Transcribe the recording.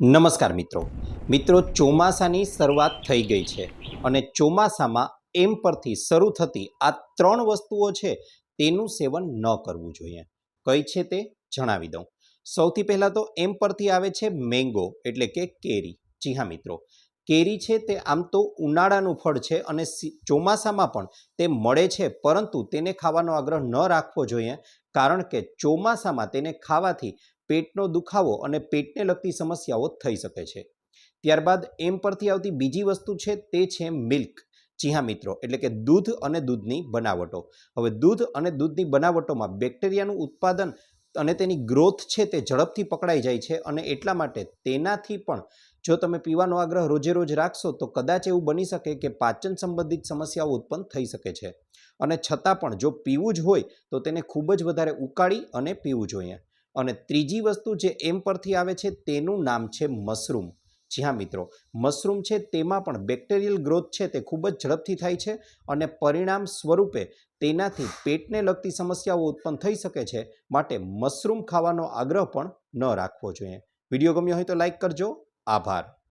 નમસ્કાર મિત્રો. મિત્રો, ચોમાસાની શરૂઆત થઈ ગઈ છે અને ચોમાસામાં એમ પરથી શરૂ થતી આ ત્રણ વસ્તુઓ છે તેનું સેવન ન કરવું જોઈએ. કઈ છે તે જણાવી દઉં. સૌથી પહેલાં તો એમ પરથી આવે છે મેંગો એટલે કે કેરી. જી હા મિત્રો, કેરી છે તે આમ તો ઉનાળાનું ફળ છે અને ચોમાસામાં પણ તે મળે છે પરંતુ તેને ખાવાનો આગ્રહ ન રાખવો જોઈએ કારણ કે ચોમાસામાં તેને ખાવાથી પેટનો દુખાવો અને પેટને લગતી સમસ્યાઓ થઈ શકે છે. ત્યારબાદ એમ પરથી આવતી બીજી વસ્તુ છે તે છે મિલ્ક. જી હા મિત્રો, એટલે કે દૂધ અને દૂધની બનાવટો. હવે દૂધ અને દૂધની બનાવટોમાં બેક્ટેરિયાનું ઉત્પાદન અને તેની ગ્રોથ છે તે ઝડપથી પકડાઈ જાય છે અને એટલા માટે તેનાથી પણ જો તમે પીવાનો આગ્રહ રોજે રોજ રાખશો તો કદાચ એવું બની શકે કે પાચન સંબંધિત સમસ્યાઓ ઉત્પન્ન થઈ શકે છે. અને છતાં પણ જો પીવું જ હોય તો તેને ખૂબ જ વધારે ઉકાળી અને પીવું જોઈએ. અને ત્રીજી વસ્તુ જે એમ પરથી આવે છે તેનું નામ છે મશરૂમ. જી હા મિત્રો, મશરૂમ છે તેમાં પણ બેક્ટેરિયલ ગ્રોથ છે તે ખૂબ જ ઝડપથી થાય છે અને પરિણામ સ્વરૂપે તેનાથી પેટને લગતી સમસ્યાઓ ઉત્પન્ન થઈ શકે છે માટે મશરૂમ ખાવાનો આગ્રહ પણ ન રાખવો જોઈએ. વીડિયો ગમ્યો હોય તો લાઈક કરજો. આભાર.